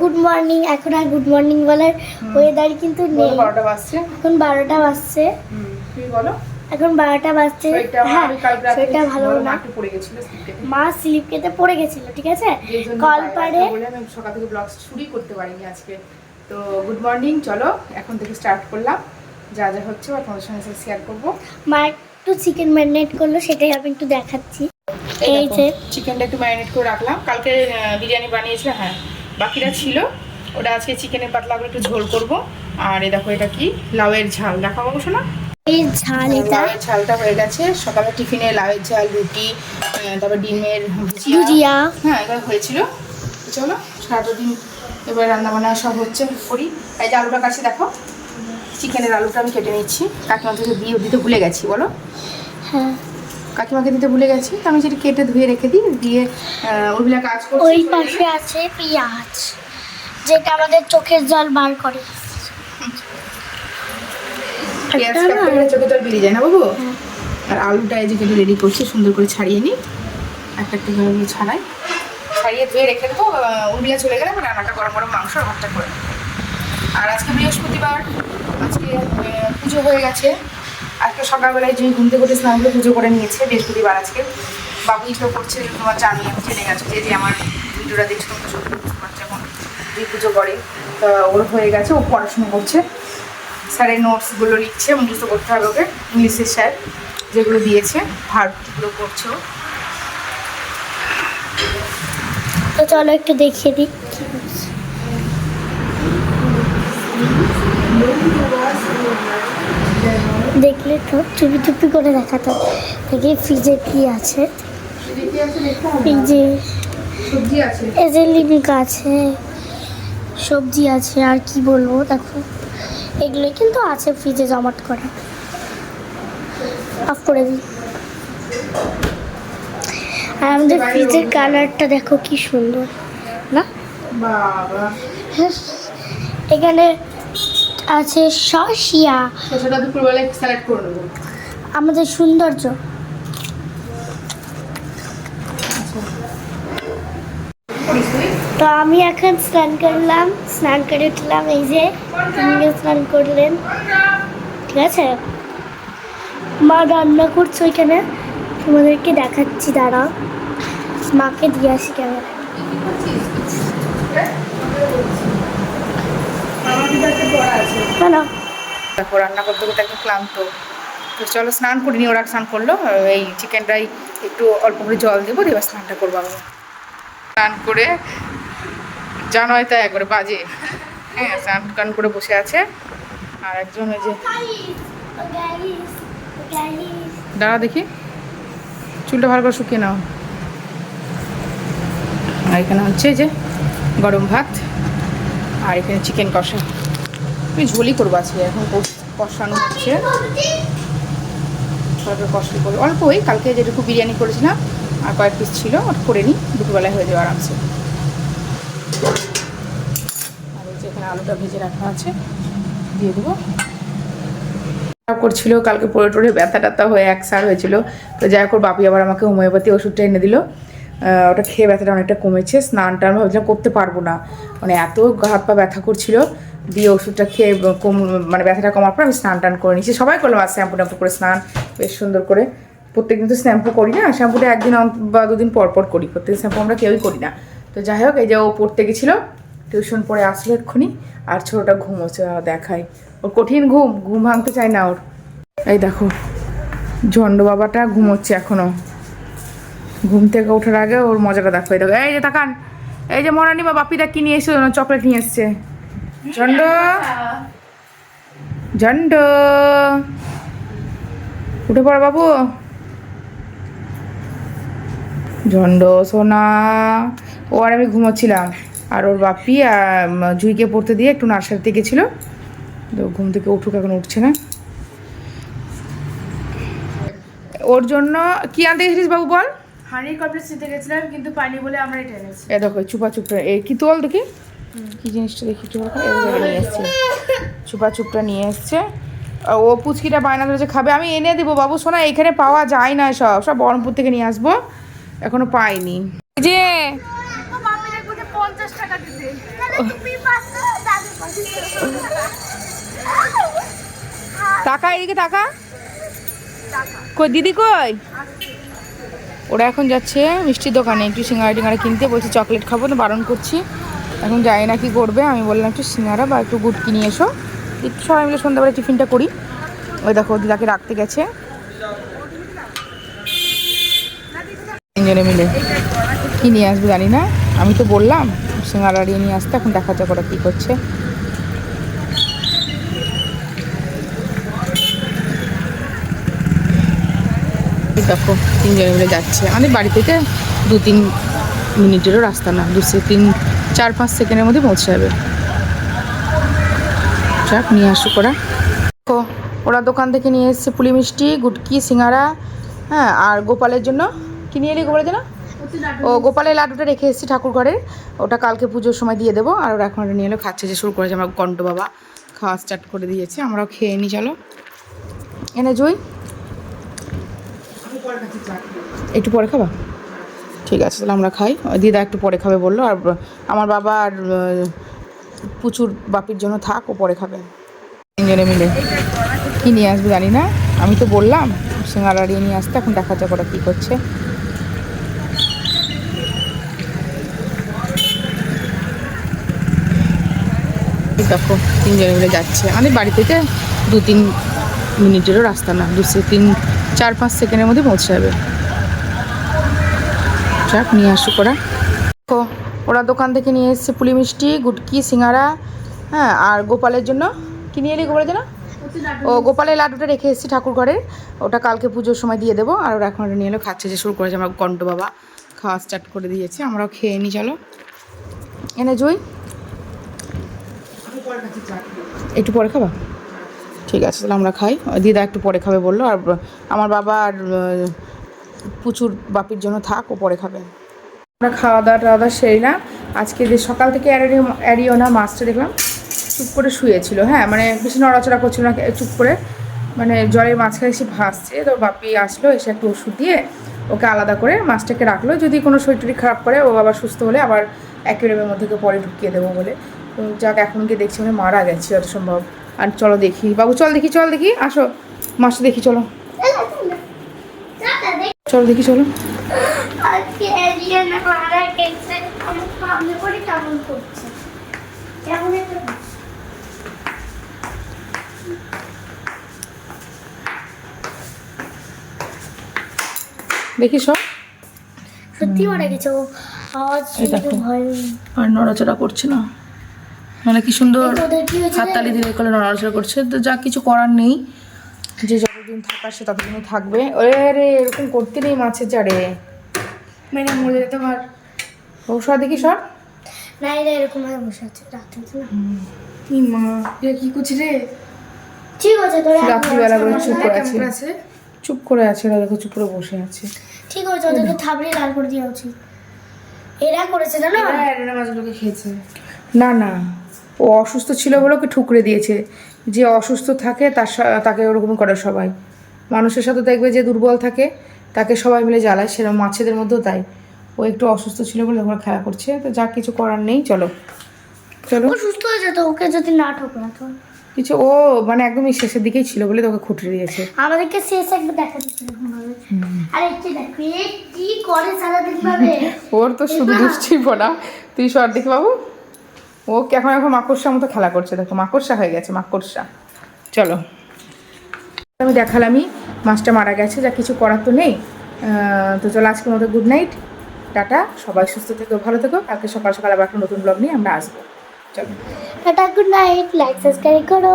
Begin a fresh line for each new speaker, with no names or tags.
Good morning এখন আর good morning বলার ওয়েদার কিন্তু নেই।
বারোটা বাজছে?
এখন বারোটা বাজছে।
তুমি বলো।
এখন বারোটা বাজছে। হ্যাঁ ভালো না। মা স্লিপ কেটে। পড়ে গেছিল ঠিক আছে? কল
আমি সকাল থেকে ব্লগ শুরুই করতে পারিনি আজকে। তো গুড মর্নিং চলো এখন থেকে স্টার্ট করলাম। যা যা হচ্ছে বা তোমাদের সঙ্গে শেয়ার করব।
মা একটু চিকেন ম্যারিনেট করল সেটাই আমি একটু দেখাচ্ছি। এই যে
চিকেনটা একটু ম্যারিনেট করে রাখলাম। কালকে বিরিয়ানি বানিয়েছিলাম হ্যাঁ। বাকিটা ছিল। ওটা আজকে চিকেনের পাতলা করে একটু ঝোল করব। আর এই দেখো এটা কি? লাউয়ের ঝাল। দেখাবো বসো না?
এই ঝাল
লাউয়ের ঝালটা হয়ে গেছে। সকালে টিফিনে লাউয়ের ঝাল রুটি তারপর ডিমের ভুজিয়া। হ্যাঁ এবার হয়েছিল। চলো সারাটা দিন এবার রান্না বান্না সব হচ্ছে করি। এই যে আলুটা কাছে দেখো। চিকেনের আলুটা আমি কেটে নিচ্ছি। কাকিমা থেকে দিয়ে দিতে ভুলে গেছি বলো।
হ্যাঁ।
কাকিমাকে দিতে ভুলে গেছি তো আমি সেটা কেটে ধুয়ে রেখে দিই দিয়ে ওইগুলা কাজ করছি।
ওই পাশে আছে পেঁয়াজ যেটা আমাদের চোখের জল বার করে।
জল বেরিয়ে যায় না বাবু। আর আলুটা এই যে কেটে রেডি করছি সুন্দর করে ছাড়িয়ে নিই। একটা একটা করে ছাড়াই। ছাড়িয়ে ধুয়ে রেখে দেবো চলে গেলে আবার রান্নাটা গরম গরম মাংস ভাতটা করে। আর আজকে বৃহস্পতিবার আজকে পুজো হয়ে গেছে। আজকে সকালবেলায় যে ঘুম থেকে উঠে স্নান পুজো করে নিয়েছে, বৃহস্পতিবার আজকে বাবু ইটো করছে তোমার জানি আমি জেনে গেছো, যে আমার ভিডিওটা দেখছ পুজো করছে এখন যে পুজো করে, তা ওর হয়ে গেছে, ও পড়াশুনো করছে স্যারের নোটসগুলো লিখছে, মুখস্থ করতে হবে ওকে, ইংলিশের স্যার, যেগুলো দিয়েছে ভার্বগুলো করছে।
তো চলো একটু দেখিয়ে দিই। দেখলে তো চুপি চুপি করে দেখাতো। দেখি ফ্রিজে কি আছে। এই যে লিমিকা আছে সবজি আছে আর কি বলব দেখো। এগুলো কিন্তু আছে ফ্রিজে জমাট করা। অফ করে দিই। আর আমাদের ফ্রিজের কালারটা দেখো কি সুন্দর না? এখানে আছে সসিয়া
সেটা দুপুরবেলায় স্যালাড করে নেব।
আমাদের সৌন্দর্য। তো আমি এখন স্নান করলাম স্নান করে উঠলাম এই যে তুমিও স্নান করলেন। ঠিক আছে? মা রান্না করছ ওইখানে। তোমাদেরকে দেখাচ্ছি দাঁড়া মাকে দিয়ে আসি ক্যামেরা
আমার কিন্তু একটা পড়া আছে
না না।
দেখো রান্না করতে করতে একদম ক্লান্ত। তো চলো স্নান করিনি, ওরা স্নান করল। এই চিকেনটাই একটু অল্প করে জল দেবো, দিয়ে স্নানটা করব আমি স্নান করে জানো হয়তো একবারে বাজে। হ্যাঁ স্নান টান করে বসে আছে। আর একজন ওই যে দাঁড়া দেখি। চুলটা ভালো করে শুকিয়ে নাও। আর এখানে হচ্ছে যে গরম ভাত, আর এখানে চিকেন কষা। আমি ঝোলই করব আজকে। এখন কষানো হচ্ছে। তারপরে কষাই করব। অল্পই কালকে যেটুকু বিরিয়ানি করেছিলাম, আর কয়েক পিস ছিল, ওটা করে নিই, দুপুরবেলায় হয়ে যাবে আরামসে। আর যে এখানে আলুটা ভেজে রাখা আছে, দিয়ে দেবো। করছিল, কালকে পরে টরে ব্যথা ট্যাথা হয়ে এক সার হয়েছিল। তো যাই হোক বাপি আবার আমাকে হোমিওপ্যাথি ওষুধটা এনে দিল। ওটা খেয়ে ব্যথাটা অনেকটা কমেছে। স্নান টান ভাবছিলাম, করতে পারব না। মানে এত হাত পা ব্যথা করছিল। দিয়ে ওষুধটা খেয়ে কম মানে ব্যথাটা কমার পর আমি স্নান টান করে নিয়েছি। সবাই করলাম আর শ্যাম্পু ট্যাম্পু করে স্নান, বেশ সুন্দর করে। প্রত্যেকদিন তো শ্যাম্পু করি না, শ্যাম্পুটা একদিন বা দুদিন পর পর করি। প্রত্যেক শ্যাম্পু আমরা কেউই করি না। তো যাই হোক, এই যে ও পড়তে গেছিল, টিউশন পড়ে আসলো এক্ষুনি, আর ছোটোটা ঘুমোচ্ছে দেখাই ওর কঠিন ঘুম ঘুম ভাঙতে চায় না ওর। এই দেখো ঝন্ড বাবাটা ঘুমোচ্ছে এখনও ঘুম থেকে ওঠার আগে ওর মজাটা দেখো, এই দেখো, এই যে তাকান, এই যে মরানি বা বাপিটা কি নিয়ে এসে চকলেট নিয়ে এসছে। ঝন্ড ঝন্ড উঠে পড়ো বাবু ঝন্ড সোনা ও আর আমি ঘুমোচ্ছিলাম। আর ওর বাপি জুইকে পড়তে দিয়ে একটু নার্সারিতে গেছিল তো ঘুম থেকে উঠুক এখন উঠছে না। ওর জন্য কি আনতে গেছিলিস বাবু বল?
হানি কমপ্লেক্স নিতে গেছিলাম কিন্তু পানি বলে আমরা এটা এনেছি
এ দেখো চুপা চুপটা এই কি তোল দেখি? কি জিনিসটা দেখি নিয়ে এসছে। চুপা চুপটা নিয়ে এসছে। ও পুচকিটা বায়না ধরেছে, খাবে, আমি এনে দেবো বাবু, শোনা, এখানে পাওয়া যায় না সব সব বহরমপুর থেকে নিয়ে আসব। এখনও পাইনি। যে
টাকা
এদিকে টাকা কই, দিদি কই? ওরা এখন যাচ্ছে মিষ্টির দোকানে, একটু সিঙ্গারা টিঙ্গারা কিনতে, বলছে চকলেট খাব, তো বারণ করছি। এখন জানি না কি করবে, আমি বললাম একটু সিঙ্গারা বা একটু গুড় নিয়ে এসো। সবাই মিলে সন্ধ্যাবেলা টিফিনটা করি। ওই দেখো, দিদাকে রাখতে গেছে। তিনজনে মিলে। কি নিয়ে আসবে জানি না। আমি তো বললাম, সিঙ্গারা নিয়ে আসতে, এখন দেখা যাক ওরা কী করছে। দেখো, তিনজনে মিলে যাচ্ছে। আমাদের বাড়ি থেকে দু তিন মিনিটেরও রাস্তা না দু তিন চার পাঁচ সেকেন্ডের মধ্যে পৌঁছে যাবে। যাক নিয়ে আসুক ওরা। ওরা দোকান থেকে নিয়ে এসছে পুলি মিষ্টি গুটকি সিঙ্গারা হ্যাঁ আর গোপালের জন্য। কি নিয়ে এলি গোপালের জন্য? ও গোপালের লাড্ডুটা রেখে এসেছি ঠাকুর ঘরের। ওটা কালকে পুজোর সময় দিয়ে দেবো। আর ওরা এখন ওটা নিয়ে এলো খাচ্ছে যে শুরু করেছে। আমার কণ্ঠ বাবা খাওয়া স্টার্ট করে দিয়েছে। আমরাও খেয়ে নিই চলো। এনে জুই। একটু পরে খাবা? ঠিক আছে, তাহলে আমরা খাই। দিদা একটু পরে খাবে বলল, আর আমার বাবা আর প্রচুর বাপির জন্য থাক, ও পরে খাবে। তিনজনে মিলে। কি নিয়ে আসবে জানি না। আমি তো বললাম, সিঙ্গারা নিয়ে আসতে, এখন দেখা যাক ওরা কী করছে। দেখো, তিনজনে মিলে যাচ্ছে। আমাদের বাড়ি থেকে দু তিন মিনিটেরও রাস্তা না দু তিন চার পাঁচ সেকেন্ডের মধ্যে পৌঁছে যাবে। যাক নিয়ে আসুক ওরা। দেখো, ওরা দোকান থেকে নিয়ে এসছে পুলি মিষ্টি, গুটকি, সিঙ্গারা হ্যাঁ আর গোপালের জন্য। কি নিয়ে এলি গোপালের জন্য? ও, গোপালের লাড্ডুটা রেখে এসেছি ঠাকুর ঘরের। ওটা কালকে পুজোর সময় দিয়ে দেবো। আর ওরা এখন ওটা নিয়ে এলো, খাচ্ছে, যে শুরু করেছে। আমার কণ্ঠ বাবা খাওয়া স্টার্ট করে দিয়েছে। আমরাও খেয়ে নিই চলো। এনে জুই। একটু পরে খাবা? ঠিক আছে, তাহলে আমরা খাই। দিদা একটু পরে খাবে বলল। আর আমার বাবা আর পুচুর বাপির জন্য থাক, ও পরে খাবে। আমরা খাওয়া দাওয়া টাওয়া দাওয়া সেরিলাম আজকে যে সকাল থেকে অ্যারিও অ্যারিও না মাছটা দেখলাম, চুপ করে শুয়েছিল হ্যাঁ মানে বেশি নড়াচড়া করছিল না, চুপ করে মানে জলের মাঝখানে এসে ভাসছে, তো বাপি আসলো, এসে একটু ওষুধ দিয়ে ওকে আলাদা করে মাছটাকে রাখল, যদি কোনো শরীর খারাপ করে, ও আবার সুস্থ হলে আবার অ্যাকুরিয়ামের মধ্যে পরে ঢুকিয়ে দেবো বলে। তো যাক, এখন গিয়ে দেখছি মানে মারা গেছে, যত সম্ভব। আর চলো দেখি। বাবু, চল দেখি চল দেখি, আসো। মাছটা দেখি, চলো। চলো দেখি চলো। দেখি সব।
সত্যি মারা গেছে
আর নড়াচড়া করছে না। মানে কি সুন্দর হাততালি দিয়ে নড়াচড়া করছে। তো যা কিছু করার নেই। যে যতদিন থাকার সে ততদিনই থাকবে। ওরে রে এরকম করতে নেই মাছের জারে
মেনে মরে যেতে পার।
ঔষধ দেখি সর।
না এরা এরকম ভাবে বসে আছে রাতে তো
কি মা এটা কি করছি রে?
ঠিক আছে তোরা
রাত্রিবেলা করে চুপ করে আছে। চুপ করে আছে ওরা দেখো চুপ করে বসে আছে।
ঠিক আছে ওদেরকে থাবড়িয়ে লাল করে দেওয়া উচিত। এরা করেছে জানো?
এরা এরা মাছগুলোকে খেয়েছে।
না না ও অসুস্থ ছিল বলে ওকে ঠুকরে দিয়েছে। যে অসুস্থ থাকে তার তাকে ওরকম করে সবাই। মানুষের সাথে দেখবে যে দুর্বল থাকে তাকে সবাই মিলে জ্বালায় সেরকম মাছেদের মধ্যেও তাই। ও একটু অসুস্থ ছিল বলে ওরা খেলা করছে তো যা কিছু করার নেই চলো। চলো।
সুস্থ হয়ে যেত ওকে যদি না ঠোকরাতো
কিছু ও মানে একদমই শেষের দিকেই ছিল বলে তোকে খুঁটে দিয়েছে।
আমাদেরকে শেষ একবার দেখা আর একটু দেখো কি করে সারাদিন ভাবে?
ওর তো শুধু দুষ্টি পড়া তুই সর দেখি বাবু। ও এখন এখন মাকড়সার মতো খেলা করছে। দেখো মাকড়সা হয়ে গেছে, মাকড়সা। চলো। আমি দেখালামই, মাছটা মারা গেছে, যা কিছু করার তো নেই। তো চলো আজকের মতো গুড নাইট টাটা, সবাই সুস্থ থেকো, ভালো থেকো। কালকে সকাল সকাল আবার একটা নতুন ব্লগ নিয়ে আমরা আসব। চলো।
Tata good night like subscribe করো।